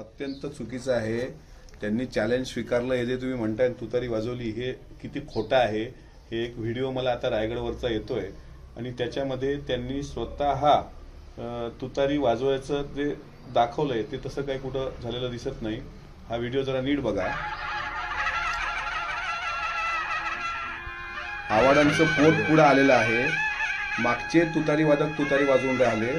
अत्यंत चुकीचं आहे. त्यांनी चॅलेंज स्वीकारलं. हे जे तुम्ही म्हणताय तुतारी वाजवली हे किती खोटं आहे. हे एक व्हिडिओ मला आता रायगडवरचा येतोय. आणि त्याच्यामध्ये त्यांनी स्वतः तुतारी वाजवायचं जे दाखवलंय ते तसं काही कुठं झालेलं दिसत नाही. हा व्हिडिओ जरा नीट बघा. आवाडांचं पोट पुढं आलेलं आहे. मागचे तुतारी वादक तुतारी वाजवून राहिले.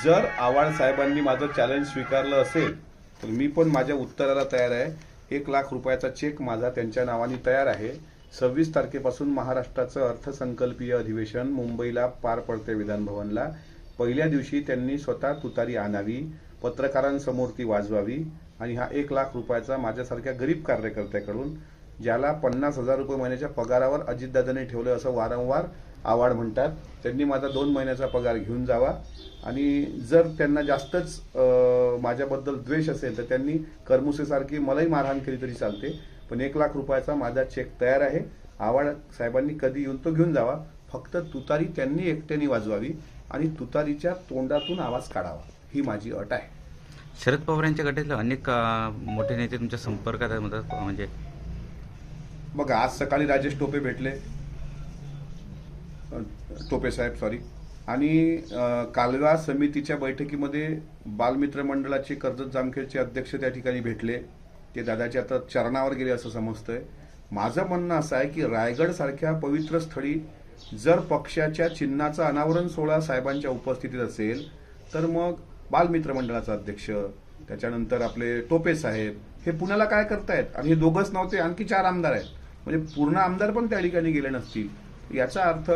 जर आव्हाड साहेबांनी माझं चॅलेंज स्वीकारलं असेल तर मी पण माझ्या उत्तराला तयार आहे. एक लाख रुपयाचा चेक माझा त्यांच्या नावाने तयार आहे. सव्वीस तारखेपासून महाराष्ट्राचं अर्थसंकल्पीय अधिवेशन मुंबईला पार पडते विधानभवनला. पहिल्या दिवशी त्यांनी स्वतः तुतारी आणावी पत्रकारांसमोर ती वाजवावी आणि हा एक लाख रुपयाचा माझ्यासारख्या गरीब कार्यकर्त्याकडून ज्याला पन्नास हजार रुपये महिन्याच्या पगारावर अजितदादांनी ठेवलं असं वारंवार आवाड म्हणतात. त्यांनी माझा दोन महिन्याचा पगार घेऊन जावा. आणि जर त्यांना जास्तच माझ्याबद्दल द्वेष असेल तर त्यांनी करमुसेसारखी मलाही मारहाण केली तरी चालते. पण एक लाख रुपयाचा माझा चेक तयार आहे. आवाड साहेबांनी कधी येऊन तो घेऊन जावा. फक्त तुतारी त्यांनी एकट्याने वाजवावी आणि तुतारीच्या तोंडातून आवाज काढावा. ही माझी अट आहे. शरद पवार यांच्या गटातले अनेक मोठे नेते तुमच्या संपर्कात म्हणतात म्हणजे मग आज सकाळी राजेश टोपे भेटले. टोपे साहेब सॉरी आणि कालवा समितीच्या बैठकीमध्ये बालमित्र मंडळाचे कर्जत जामखेडचे अध्यक्ष त्या ठिकाणी भेटले. ते दादाचे आता चरणावर गेले असं समजतंय. माझं म्हणणं असं आहे की रायगड सारख्या पवित्र स्थळी जर पक्षाच्या चिन्हाचा अनावरण सोहळा साहेबांच्या उपस्थितीत असेल तर मग बालमित्र मंडळाचा अध्यक्ष त्याच्यानंतर आपले टोपे साहेब हे पुण्याला काय करतायत? आणि हे दोघंच नव्हते आणखी चार आमदार आहेत. म्हणजे पूर्ण आमदार पण त्या ठिकाणी गेले नसतील. याचा अर्थ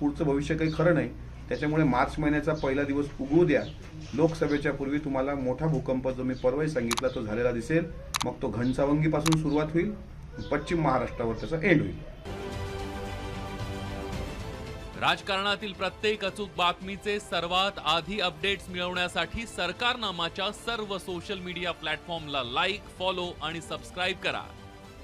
पुढचं भविष्य काही खरं नाही. त्याच्यामुळे मार्च महिन्याचा पहिला दिवस उगवू द्या. लोकसभेच्या पूर्वी तुम्हाला मोठा भूकंप जो मी परवाही सांगितला तो झालेला दिसेल. मग तो घनसावंगीपासून सुरुवात होईल. पश्चिम महाराष्ट्रावर त्याचा एंड होईल. राजकारणातील प्रत्येक अचूक बातमीचे सर्वात आधी अपडेट्स मिळवण्यासाठी सरकारनामाच्या सर्व सोशल मीडिया प्लॅटफॉर्मला लाईक फॉलो आणि सबस्क्राईब करा.